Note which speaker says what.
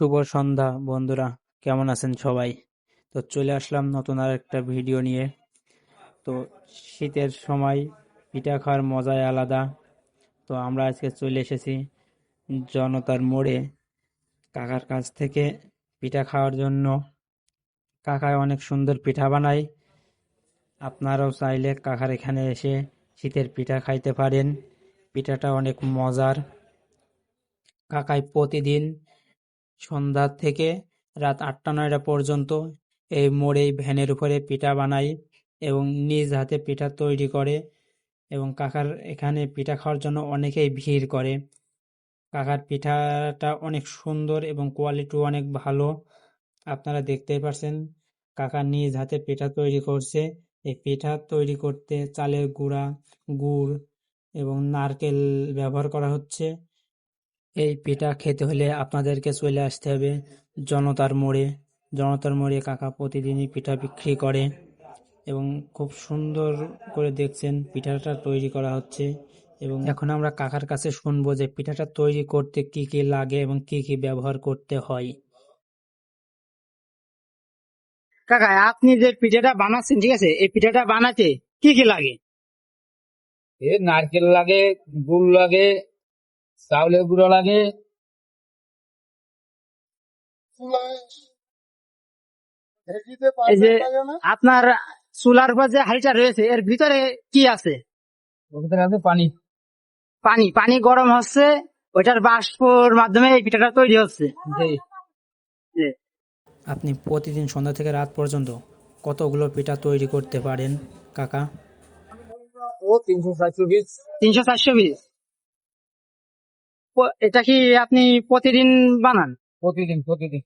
Speaker 1: শুভ সন্ধ্যা, বন্ধুরা। কেমন আছেন সবাই? তো চলে আসলাম নতুন আর একটা ভিডিও নিয়ে। তো শীতের সময় পিঠা খাওয়ার মজাই আলাদা। তো আমরা আজকে চলে এসেছি জনতার মোড়ে কাকার কাছ থেকে পিঠা খাওয়ার জন্য। কাকায় অনেক সুন্দর পিঠা বানায়। আপনারাও চাইলে কাকার এখানে এসে শীতের পিঠা খাইতে পারেন। পিঠাটা অনেক মজার। কাকায় প্রতিদিন সন্ধ্যা থেকে রাত আটটা নয়টা পর্যন্ত এই মোড়েই ভ্যানের উপরে পিঠা বানায় এবং নিজ হাতে পিঠা তৈরি করে এবং কাকার এখানে পিঠা খাওয়ার জন্য অনেকেই ভিড় করে। কাকার পিঠাটা অনেক সুন্দর এবং কোয়ালিটিও অনেক ভালো। আপনারা দেখতেই পারছেন, কাকা নিজ হাতে পিঠা তৈরি করছে। এই পিঠা তৈরি করতে চালের গুঁড়া, গুড় এবং নারকেল ব্যবহার করা হচ্ছে। এই পিঠা খেতে হলে আপনাদেরকে চলে আসতে হবে জনতার মোড়ে। জনতার মোড়ে কাকা প্রতিদিনই পিঠা বিক্রি করে এবং খুব সুন্দর করে দেখছেন পিঠাটা তৈরি করা হচ্ছে এবং এখন আমরা কাকার কাছে শুনব যে পিঠাটা তৈরি করতে কি কি লাগে এবং কি কি ব্যবহার করতে হয়।
Speaker 2: কাকা আপনি যে পিঠাটা বানাচ্ছেন ঠিক আছে এই পিঠাটা বানাতে কি কি লাগে?
Speaker 3: এ নারকেল লাগে গুড় লাগে চাউলের গুঁড়ো লাগে।
Speaker 2: এই যে আপনার চুলার উপর যে হাড়িটা রয়েছে এর ভিতরে কি আছে?
Speaker 3: পানি।
Speaker 2: পানি পানি গরম হচ্ছে ওইটার বাষ্পর মাধ্যমে এই পিঠাটা তৈরি হচ্ছে।
Speaker 1: আপনি প্রতিদিন সন্ধ্যা থেকে রাত পর্যন্ত কতগুলো পিঠা তৈরি করতে পারেন কাকা?
Speaker 3: ও তিনশো চারশো পিস।
Speaker 2: তিনশো চারশো পিস। প- এটা কি আপনি প্রতিদিন বানান?
Speaker 3: প্রতিদিন প্রতিদিন।